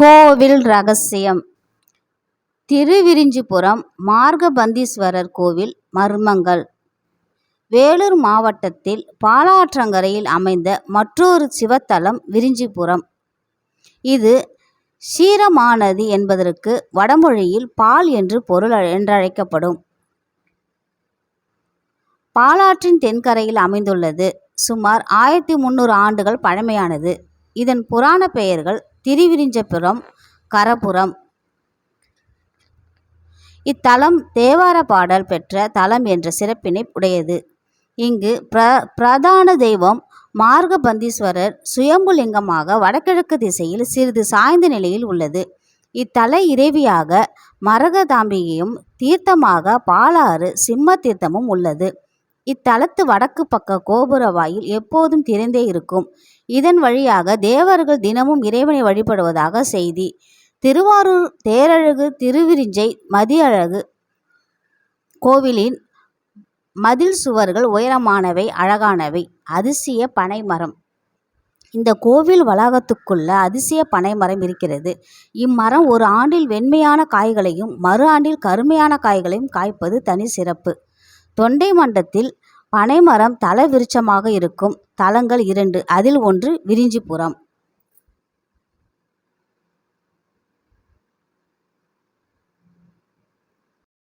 கோவில் ரகசியம். திருவிரிஞ்சிபுரம் மார்கபந்தீஸ்வரர் கோவில் மர்மங்கள். வேலூர் மாவட்டத்தில் பாலாற்றங்கரையில் அமைந்த மற்றொரு சிவத்தலம் விரிஞ்சிபுரம். இது சீரமானது என்பதற்கு வடமொழியில் பால் என்று பொருள் என்றழைக்கப்படும். பாலாற்றின் தென்கரையில் அமைந்துள்ளது. சுமார் ஆயிரத்தி முந்நூறு ஆண்டுகள் பழமையானது. இதன் புராண பெயர்கள் திருவிரிஞ்சபுரம் கரபுரம். இத்தலம் தேவார பாடல் பெற்ற தலம் என்ற சிறப்பினை உடையது. இங்கு பிர பிரதான தெய்வம் மார்கபந்தீஸ்வரர் சுயம்புலிங்கமாக வடகிழக்கு திசையில் சிறிது சாய்ந்த நிலையில் உள்ளது. இத்தல இறைவியாக மரகதாம்பிகையும் தீர்த்தமாக பாலாறு சிம்ம தீர்த்தமும் உள்ளது. இத்தலத்து வடக்கு பக்க கோபுர வாயில் எப்போதும் திறந்தே இருக்கும். இதன் வழியாக தேவர்கள் தினமும் இறைவனை வழிபடுவதாக செய்தி. திருவாரூர் தேரழகு திருவிரிஞ்சை மதியழகு கோவிலின் மதில் சுவர்கள் உயரமானவை அழகானவை. அதிசய பனைமரம். இந்த கோவில் வளாகத்துக்குள்ள அதிசய பனைமரம் இருக்கிறது. இம்மரம் ஒரு ஆண்டில் வெண்மையான காய்களையும் மறு ஆண்டில் கருமையான காய்களையும் காய்ப்பது தனி சிறப்பு. தொண்டை மண்டத்தில் பனைமரம் தல விருட்சமாக இருக்கும் தலங்கள் இரண்டு அதில் ஒன்று விரிஞ்சிபுரம்.